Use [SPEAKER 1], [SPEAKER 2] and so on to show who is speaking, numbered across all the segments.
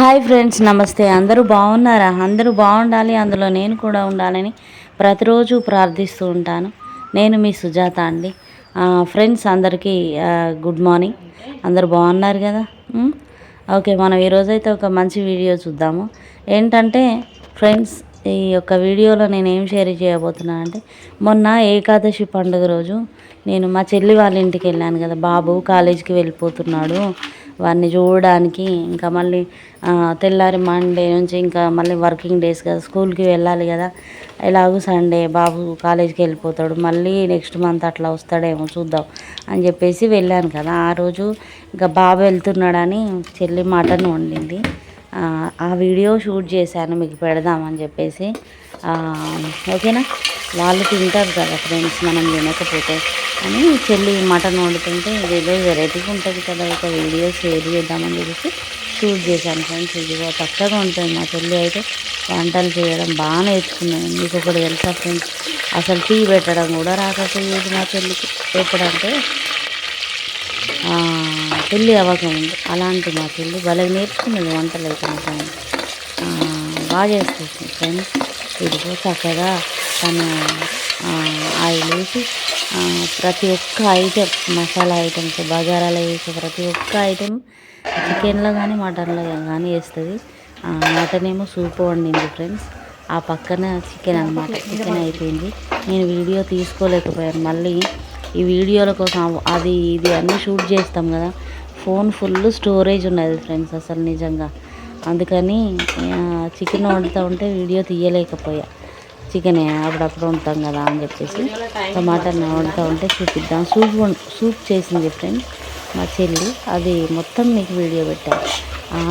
[SPEAKER 1] Hi friends నమస్తే. అందరూ బాగున్నారా? అందరూ బాగుండాలి. అందులో నేను కూడా ఉండాలని ప్రతిరోజు ప్రార్థిస్తూ ఉంటాను. నేను మీ సుజాత అండి. ఫ్రెండ్స్ అందరికీ గుడ్ మార్నింగ్ అందరూ బాగున్నారు కదా? ఓకే మనం ఈరోజైతే ఒక మంచి వీడియో చూద్దాము. ఏంటంటే ఫ్రెండ్స్ ఈ యొక్క వీడియోలో నేను ఏం షేర్ చేయబోతున్నాను అంటే మొన్న ఏకాదశి పండుగ రోజు నేను మా చెల్లి వాళ్ళ ఇంటికి వెళ్ళాను కదా. బాబు కాలేజీకి వెళ్ళిపోతున్నాడు. వారిని చూడడానికి ఇంకా మళ్ళీ తెల్లారి మండే నుంచి ఇంకా మళ్ళీ వర్కింగ్ డేస్ కదా స్కూల్కి వెళ్ళాలి కదా. ఎలాగో సండే బాబు కాలేజీకి వెళ్ళిపోతాడు మళ్ళీ నెక్స్ట్ మంత్ అట్లా వస్తాడేమో చూద్దాం అని చెప్పేసి వెళ్ళాను కదా. ఆ రోజు ఇంకా బాబు వెళ్తున్నాడని చెల్లి మటన్ వండింది. ఆ, వీడియో షూట్ చేశాను మీకు పెడదామని చెప్పేసి. ఓకేనా? వాళ్ళు తింటారు కదా ఫ్రెండ్స్ మనం తినకపోతే. అని చెల్లి మటన్ వండుతుంటే ఏదో వెరైటీగా ఉంటుంది కదా ఒక వీడియో షేర్ చేద్దామని చెప్పేసి షూట్ చేశాను ఫ్రెండ్స్. ఇదిగో చక్కగా ఉంటుంది మా చెల్లి అయితే. వంటలు చేయడం బాగా నేర్చుకున్నాను. మీకు ఒకటి తెలుసా ఫ్రెండ్స్? అసలు టీ పెట్టడం కూడా రాకపోయేది మా చెల్లికి. ఎప్పుడంటే పెళ్ళి పెళ్ళి ఉంది అలాంటి మా చెల్లి భలే నేర్చుకున్నది వంటలు అయితే నిజంగా. బాగా చేస్తుంది ఫ్రెండ్స్. ఇదిగో చక్కగా తను ఆయిల్ వేసి ప్రతి ఒక్క ఐటెం మసాలా ఐటమ్స్ బగారాలో వేసే ప్రతి ఒక్క ఐటెం చికెన్లో కానీ మటన్లో కానీ వేస్తుంది మటన్ ఏమో సూప్ వండింది ఫ్రెండ్స్. ఆ పక్కన చికెన్ అనమాట చికెన్ అయిపోయింది. నేను వీడియో తీసుకోలేకపోయాను. మళ్ళీ ఈ వీడియోల కోసం అది ఇది అన్నీ షూట్ చేస్తాం కదా. ఫోన్ ఫుల్ స్టోరేజ్ ఉన్నది ఫ్రెండ్స్ అసలు నిజంగా. అందుకని చికెన్ వండుతూ ఉంటే వీడియో తీయలేకపోయా. చికెన్ అప్పుడప్పుడు ఉంటాం కదా అని చెప్పేసి టమాటా వండుతూ ఉంటే చూపిద్దాం. సూప్ సూప్ చేసింది ఫ్రెండ్స్ మా చెల్లి. అది మొత్తం మీకు వీడియో పెట్టాను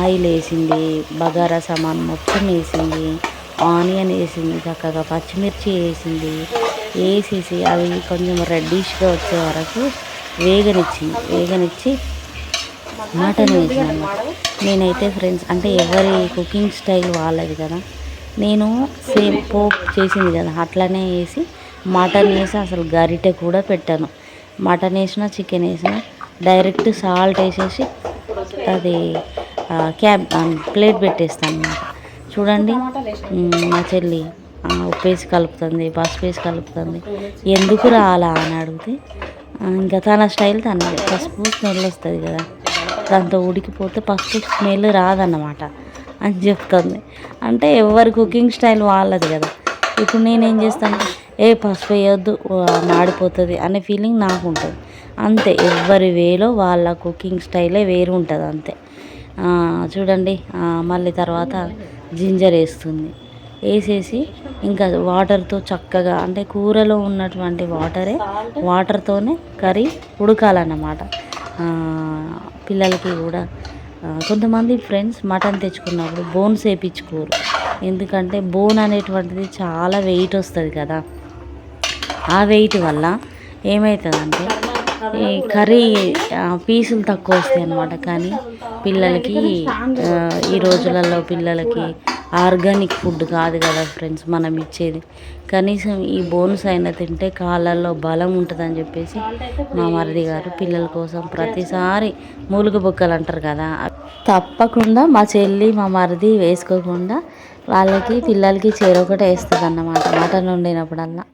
[SPEAKER 1] ఆయిల్ వేసింది బగారా సామాన్ మొత్తం వేసింది ఆనియన్ వేసింది చక్కగా పచ్చిమిర్చి వేసింది వేసేసి అవి కొంచెం రెడ్డిష్గా వచ్చే వరకు వేగనిచ్చింది వేగనిచ్చి మటన్ వేసిన అన్నమాట. నేనైతే ఫ్రెండ్స్ అంటే ఎవరి కుకింగ్ స్టైల్ వాళ్ళది కదా. నేను సేమ్ పోప్ చేసింది కదా అట్లనే వేసి మటన్ వేసి అసలు గరిటె కూడా పెట్టాను. మటన్ వేసిన చికెన్ వేసిన డైరెక్ట్ సాల్ట్ వేసేసి అది క్యాబ్ ప్లేట్ పెట్టేస్తాను అన్నమాట. చూడండి మా చెల్లి ఉప్పేసి కలుపుతుంది పసుపు వేసి కలుపుతుంది. ఎందుకు రాలా అని అడిగితే ఇంకా తన స్టైల్ తన పసుపు స్మెల్ వస్తుంది కదా దాంతో ఉడికిపోతే పసుపు స్మెల్ రాదన్నమాట. అని చెప్తుంది. అంటే ఎవరి కుకింగ్ స్టైల్ వాళ్ళది కదా. ఇప్పుడు నేనేం చేస్తాను? ఏ పసుపు వేయొద్దు మాడిపోతుంది అనే ఫీలింగ్ నాకు ఉంటుంది అంతే ఎవరి వేలో వాళ్ళ కుకింగ్ స్టైలే వేరు ఉంటుంది అంతే. చూడండి మళ్ళీ తర్వాత జింజర్ వేస్తుంది. వేసేసి ఇంకా వాటర్తో చక్కగా అంటే కూరలో ఉన్నటువంటి వాటరే వాటర్తోనే కర్రీ ఉడకాలన్నమాట. పిల్లలకి కూడా కొంతమంది ఫ్రెండ్స్ మటన్ తెచ్చుకున్నప్పుడు బోన్స్ వేయించుకోరు. ఎందుకంటే బోన్ అనేటువంటిది చాలా వెయిట్ వస్తుంది కదా. ఆ వెయిట్ వల్ల ఏమవుతుందంటే ఈ కర్రీ పీసులు తక్కువ వస్తాయి అన్నమాట. కానీ పిల్లలకి ఈ రోజులలో పిల్లలకి ఆర్గానిక్ ఫుడ్ కాదు కదా ఫ్రెండ్స్ మనం ఇచ్చేది. కనీసం ఈ బోన్స్ అయినా తింటే కాళ్ళల్లో బలం ఉంటుందని చెప్పేసి మా మరిది గారు పిల్లల కోసం ప్రతిసారి మూలుగు బొక్కలు అంటారు కదా తప్పకుండా మా చెల్లి మా మరిది వేసుకోకుండా వాళ్ళకి పిల్లలకి చెరొకటి వేస్తుంది అన్నమాట మటన్ వండినప్పుడల్లా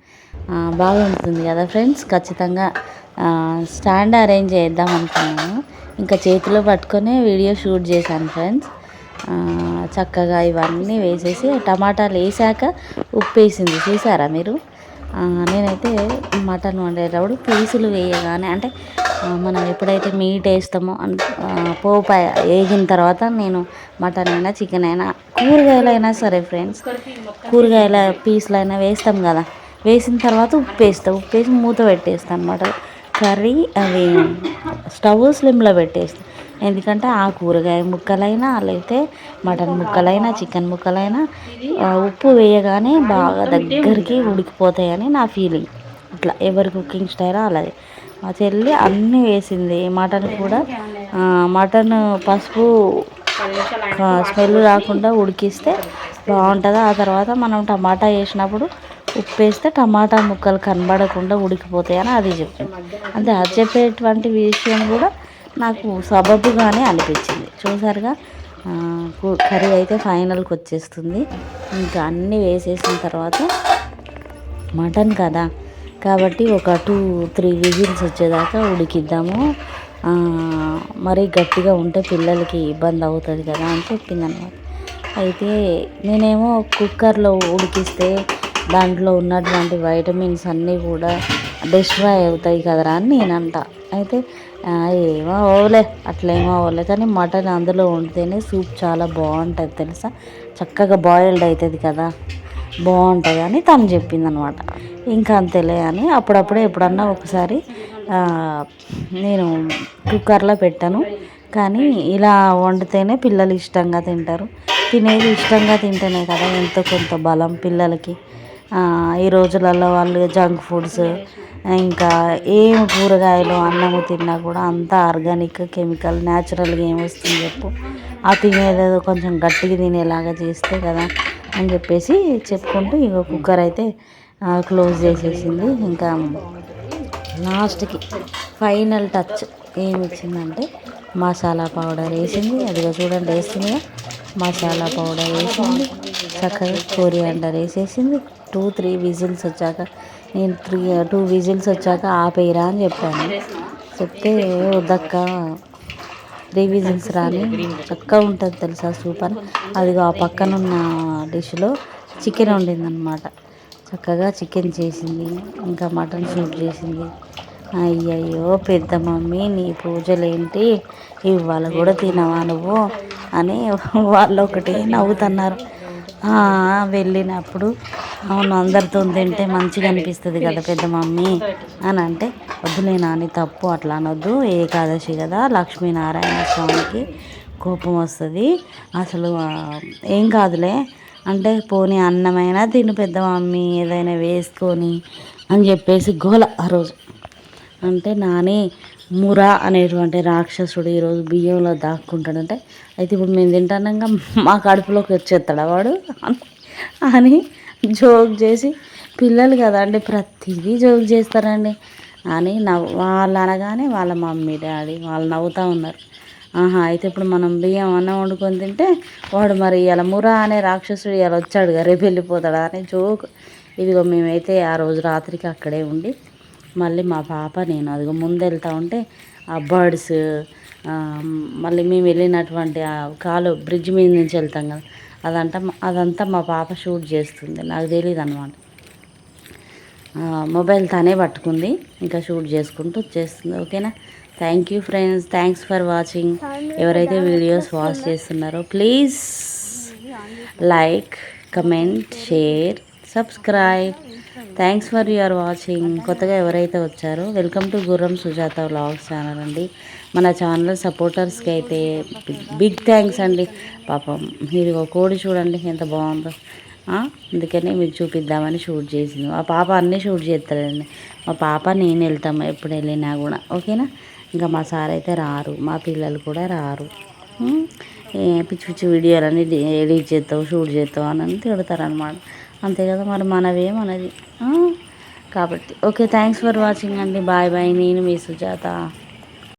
[SPEAKER 1] బాగుంటుంది కదా ఫ్రెండ్స్? ఖచ్చితంగా స్టాండ్ అరేంజ్ చేద్దాం అనుకున్నాను. ఇంకా చేతిలో పట్టుకొని వీడియో షూట్ చేశాను ఫ్రెండ్స్. చక్కగా ఇవన్నీ వేసేసి టమాటాలు వేసాక ఉప్పు వేసింది చూసారా మీరు? నేనైతే మటన్ వండేటప్పుడు పీసులు వేయగానే అంటే మనం ఎప్పుడైతే మీట్ వేస్తామో అన్- పోపు వేగిన తర్వాత నేను మటన్ అయినా చికెన్ అయినా కూరగాయలైనా సరే ఫ్రెండ్స్ కూరగాయల పీసులు అయినా వేస్తాం కదా. వేసిన తర్వాత ఉప్పు వేస్తా ఉప్పు వేసి మూత పెట్టేస్తాను అనమాట కర్రీ అవి స్టవ్ స్లిమ్లో పెట్టేస్తాం. ఎందుకంటే ఆ కూరగాయ ముక్కలైనా లేకపోతే మటన్ ముక్కలైనా చికెన్ ముక్కలైనా ఉప్పు వేయగానే బాగా దగ్గరికి ఉడికిపోతాయని నా ఫీలింగ్. అట్లా ఎవరి కుకింగ్ స్టైల్ అలాగే. మా చెల్లి అన్నీ వేసింది. మటన్ కూడా మటన్ పసుపు స్మెల్ రాకుండా ఉడికిస్తే బాగుంటుంది. ఆ తర్వాత మనం టమాటా వేసినప్పుడు ఉప్పు వేస్తే టమాటా ముక్కలు కనబడకుండా ఉడికిపోతాయని అది చెప్పింది అంటే అది చెప్పేటువంటి విషయం కూడా నాకు సబబుగానే అనిపించింది. చూసారుగా కర్రీ అయితే ఫైనల్కి వచ్చేస్తుంది. ఇంకా అన్నీ వేసేసిన తర్వాత మటన్ కదా. కాబట్టి ఒక టూ త్రీ విజిల్స్ వచ్చేదాకా ఉడికిద్దాము. మరి మరీ గట్టిగా ఉంటే పిల్లలకి ఇబ్బంది అవుతుంది కదా అని చెప్పిందనమాట. అయితే నేనేమో కుక్కర్లో ఉడికిస్తే దాంట్లో ఉన్నటువంటి వైటమిన్స్ అన్నీ కూడా డిస్ట్రాయ్ అవుతాయి కదరా అని నేనంట. అయితే ఏమో అవ్వలే అట్లేమో అవ్వలే కానీ మటన్ అందులో వండితేనే సూప్ చాలా బాగుంటుంది తెలుసా? చక్కగా బాయిల్డ్ అవుతుంది కదా. బాగుంటుంది అని తను చెప్పింది అనమాట ఇంకా అంతేలే అని అప్పుడప్పుడే ఎప్పుడన్నా ఒకసారి నేను కుక్కర్లో పెట్టాను. కానీ ఇలా వండితేనే పిల్లలు ఇష్టంగా తింటారు. తినేది ఇష్టంగా తింటేనే కదా ఎంతో కొంత బలం పిల్లలకి. ఈ రోజులలో వాళ్ళు జంక్ ఫుడ్స్ ఇంకా ఏం కూరగాయలు అన్నము తిన్నా కూడా అంతా ఆర్గానిక్ కెమికల్ న్యాచురల్గా ఏమొస్తుంది చెప్పు. ఆ తినేదేదో కొంచెం గట్టిగా తినేలాగా చేస్తే కదా అని చెప్పేసి చెప్పుకుంటూ ఇక కుక్కర్ అయితే క్లోజ్ చేసేసింది. ఇంకా లాస్ట్కి ఫైనల్ టచ్ ఏమి ఇచ్చిందంటే మసాలా పౌడర్ వేసింది. అదిగో చూడండి వేసింది మసాలా పౌడర్ వేసింది. చక్కగా కోరియాండర్ వేసేసింది. టూ త్రీ విజిల్స్ వచ్చాక నేను త్రీ టూ విజిల్స్ వచ్చాక ఆపేయరా అని చెప్పాను. చెప్తే వద్దక్క త్రీ విజిల్స్ రాని చక్కగా ఉంటుంది తెలుసా సూపర్. అదిగో ఆ పక్కన ఉన్న డిష్లో చికెన్ వండిందనమాట చక్కగా చికెన్ చేసింది. ఇంకా మటన్ సూప్ చేసింది. అయ్యయ్యో పెద్ద మమ్మీ నీ పూజలేంటి? ఇవాళ కూడా తినవా నువ్వు? అని వాళ్ళు ఒకటి నవ్వుతున్నారు. వెళ్ళినప్పుడు అవును అందరితో తింటే మంచిగా అనిపిస్తుంది కదా పెద్ద మమ్మీ అని అంటే వద్దులే నాని తప్పు అట్లా అనొద్దు ఏకాదశి కదా లక్ష్మీనారాయణ స్వామికి కోపం వస్తుంది. అసలు ఏం కాదులే అంటే పోనీ అన్నమైనా తిను పెద్ద మమ్మీ ఏదైనా వేసుకొని అని చెప్పేసి గోల ఆ రోజు. అంటే నాని మురా అనేటువంటి రాక్షసుడు ఈరోజు బియ్యంలో దాక్కుంటాడంటే అయితే ఇప్పుడు మేము తింటానంగా మా కడుపులోకి వచ్చేస్తాడా వాడు? అని జోక్ చేసి పిల్లలు కదా అండి ప్రతిదీ జోక్ చేస్తారండి. అని నవ్వు వాళ్ళు అనగానే వాళ్ళ మమ్మీ డాడీ వాళ్ళు నవ్వుతూ ఉన్నారు. ఆహా అయితే ఇప్పుడు మనం బియ్యం అన్నం వండుకొని తింటే వాడు మరి ఇలా మురా అనే రాక్షసుడు ఇలా వచ్చాడు కదా రేపు వెళ్ళిపోతాడా? అనే జోక్. ఇదిగో మేమైతే ఆ రోజు రాత్రికి అక్కడే ఉండి మళ్ళీ మా పాప నేను అదిగో ముందు వెళ్తా ఉంటే ఆ బర్డ్స్ మళ్ళీ మేము వెళ్ళినటువంటి ఆ కాలు బ్రిడ్జ్ మీద నుంచి వెళ్తాం కదా అదంతా అదంతా మా పాప షూట్ చేస్తుంది నాకు తెలియదు అనమాట మొబైల్ తనే పట్టుకుంది ఇంకా షూట్ చేసుకుంటూ వచ్చేస్తుంది ఓకేనా? Thank you friends thanks for watching ఎవరైతే వీడియోస్ వాచ్ చేస్తున్నారో please like comment share subscribe thanks for your watching కొత్తగా ఎవరైతే వచ్చారో వెల్కమ్ టు గుర్రం సుజాత వ్లాగ్స్ ఛానల్ అండి. మన ఛానల్ సపోర్టర్స్కి అయితే బిగ్ థ్యాంక్స్ అండి. పాపం మీరు ఒక కోడి చూడండి ఎంత బాగుందో. అందుకనే మీరు మీకు చూపిద్దామని షూట్ చేసింది. మా పాప అన్నీ షూట్ చేస్తాడండి మా పాప నేను వెళ్తాము ఎప్పుడు వెళ్ళినా కూడా. ఓకేనా? ఇంకా మా సార్ అయితే రారు మా పిల్లలు కూడా రారు. ఏ పిచ్చి పిచ్చి వీడియోలన్నీ ఎడిట్ చేస్తావు షూట్ చేస్తావు అని తిడతారనమాట అంతే కదా మరి మనవేమన్నది మనది. కాబట్టి ఓకే థ్యాంక్స్ ఫర్ వాచింగ్ అండి. బాయ్ బాయ్ నేను మీ సుజాత.